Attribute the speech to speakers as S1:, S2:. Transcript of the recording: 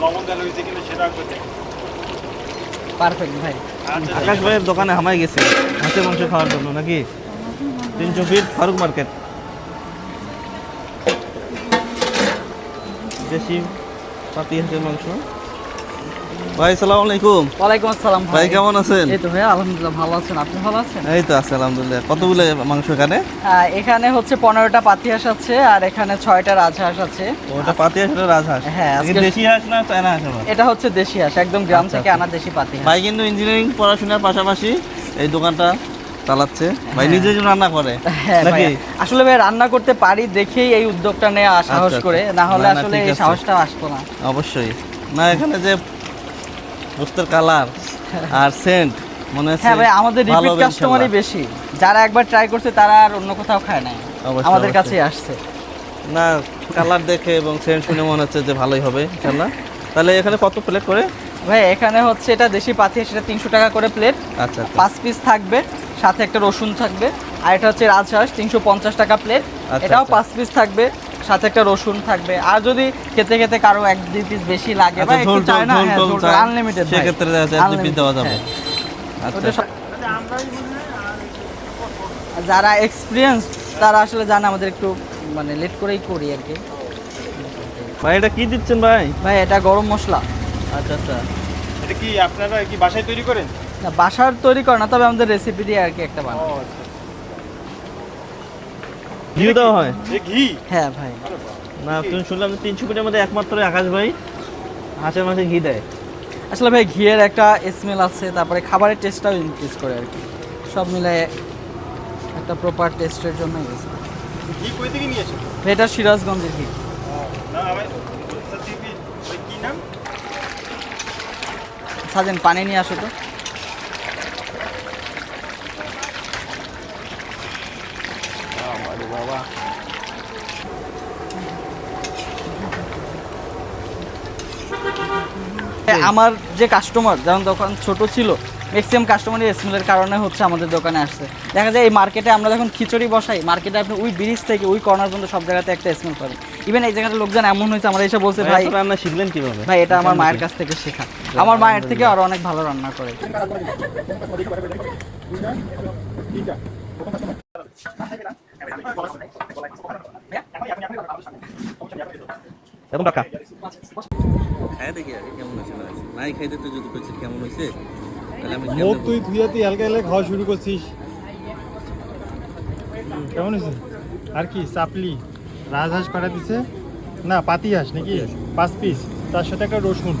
S1: লবণ দেওয়া হয়েছে কিনা সেটা একবার দেখেন।
S2: পারফেক্ট ভাই।
S1: আচ্ছা,
S3: আকাশ ভাইয়ের দোকানে হামাই গেছে। হাঁসের মাংস খাওয়ার জন্য নাকি? তিনশো ফিট ফারুক মার্কেট। দেশি পাতি হাঁসের মাংস। ভাই সালাম আলাইকুম।
S2: ওয়ালাইকুম আসসালাম
S3: ভাই। কেমন আছেন?
S2: এই তো ভাই আলহামদুলিল্লাহ ভালো আছেন। আপনি ভালো আছেন?
S3: এই তো আছে আলহামদুলিল্লাহ। কতগুলো মাংস এখানে?
S2: এখানে হচ্ছে পনেরোটা পাতি হাঁস আছে আর এখানে ছয়টা রাজহাঁস আছে।
S3: ওটা পাতি হাঁস ওটা রাজহাঁস?
S2: হ্যাঁ,
S3: দেশি হাঁস না চায়না হাঁস
S2: এটা হচ্ছে দেশি হাঁস একদম গ্রাম
S3: আচ্ছা,
S2: থেকে
S3: আচ্ছা।
S2: আনা দেশি পাতি হাঁস।
S3: ভাই কিন্তু ইঞ্জিনিয়ারিং পড়াশোনার পাশাপাশি এই দোকানটা চালাচ্ছে। ভাই
S2: হ্যাঁ।
S3: নিজে রান্না করে
S2: হ্যাঁ
S3: নাকি?
S2: আসলে ভাই রান্না করতে পারি দেখেই এই উদ্যোগটা নেওয়া সাহস
S3: আচ্ছা,
S2: করে।
S3: আচ্ছা।
S2: না হলে আসলে এই সাহসটা আসতো না।
S3: অবশ্যই। না এখানে যে পোস্টের কালার আর সেন্ট মনে হচ্ছে
S2: হ্যাঁ ভাই আমাদের রিপিট কাস্টমারই বেশি। যারা একবার ট্রাই করছে তারা আর অন্য কোথাও খায় নাই।
S3: অবশ্যই,
S2: আমাদের। কাছেই আসছে।
S3: না কালার দেখে এবং সেন্ট শুনে মনে হচ্ছে যে ভালোই হবে ইনশাল্লাহ। তাহলে এখানে কত প্লেট করে?
S2: ভাই এখানে হচ্ছে এটা দেশি পাতি সেটা তিনশো টাকা করে প্লেট
S3: আচ্ছা আচ্ছা।
S2: পাঁচ পিস থাকবে সাথে একটা রসুন থাকবে আর এটা হচ্ছে রাজহাঁস তিনশো পঞ্চাশ টাকা প্লেট
S3: আচ্ছা,
S2: এটাও
S3: আচ্ছা।
S2: পাঁচ পিস থাকবে। সাথে একটা রসুন থাকবে। আর যদি খেতে খেতে কারও এক দুই পিস বেশি লাগে বা
S3: আচ্ছা
S2: একটু চায় না
S3: ঝোল
S2: হ্যাঁ, ঝোল
S3: চায়।
S2: আনলিমিটেড
S3: সেক্ষেত্রে যায় দুই পিস দেওয়া যাবে। আচ্ছা।
S2: যারা এক্সপিরিয়েন্স তারা আসলে জানে আমাদের একটু মানে লেট করেই করি আর কি।
S3: ভাই এটা কি দিচ্ছেন ভাই?
S2: ভাই এটা গরম মশলা।
S3: আচ্ছা আচ্ছা।
S1: এটা কি আপনারা কি বাসায় তৈরি করেন?
S2: না, বাসার তৈরি করে না তবে আমাদের রেসিপি দিয়ে আর কি একটা
S1: ও
S2: বানাই
S1: আচ্ছা।
S3: ঘিও দেওয়া হয়?
S1: ঘি?
S2: হ্যাঁ ভাই।
S3: না তুমি শুনলাম তিনশো ফিটের মধ্যে একমাত্র আকাশ ভাই হাঁসের মাঝে ঘি দেয়।
S2: আসলে ভাই ঘিয়ের একটা স্মেল আছে তারপরে খাবারের টেস্টটাও ইনক্রিজ করে আর কি। সব মিলে একটা প্রপার টেস্টের জন্য
S1: ঘি কই থেকে নিয়ে এসেছ?
S2: এটা সিরাজগঞ্জের ঘি।
S1: না কি নাম?
S2: সাজেন পানি নিয়ে আসো তো।
S1: বাবা।
S2: আমার যে কাস্টমার যেমন দোকান ছোট ছিল ম্যাক্সিমাম কাস্টমারের স্মেলের কারণে হচ্ছে আমাদের দোকানে আসছে। দেখা যায় এই মার্কেটে আমরা যখন খিচুড়ি বসাই মার্কেটে আপনি ওই ব্রিজ থেকে ওই কর্নার পর্যন্ত সব জায়গাতে একটা স্মেল পাবেন। ইভেন এই জায়গাটা লোকজন এমন হয়েছে আমরা এসে বলছে
S3: ভাই রান্না শিখলেন কীভাবে?
S2: ভাই এটা আমার মায়ের কাছ থেকে শেখা। আমার মায়ের থেকে আরও অনেক ভালো রান্না করে।
S3: এখন টাকা। খাই দেখি আগে কেমন হয়েছে না। নাই খাইতে তো যদি করছিস কেমন হয়েছে তাহলে আমি কেমনে
S4: মুখ তুই ধুয়ে তুই হালকা হালকা খাওয়া শুরু করছিস। কেমন হয়েছে? আর কি চাপলি। রাজহাঁস করা দিছে? না পাতি হাঁস নাকি পাঁচ পিস তার সাথে একটা রসুন।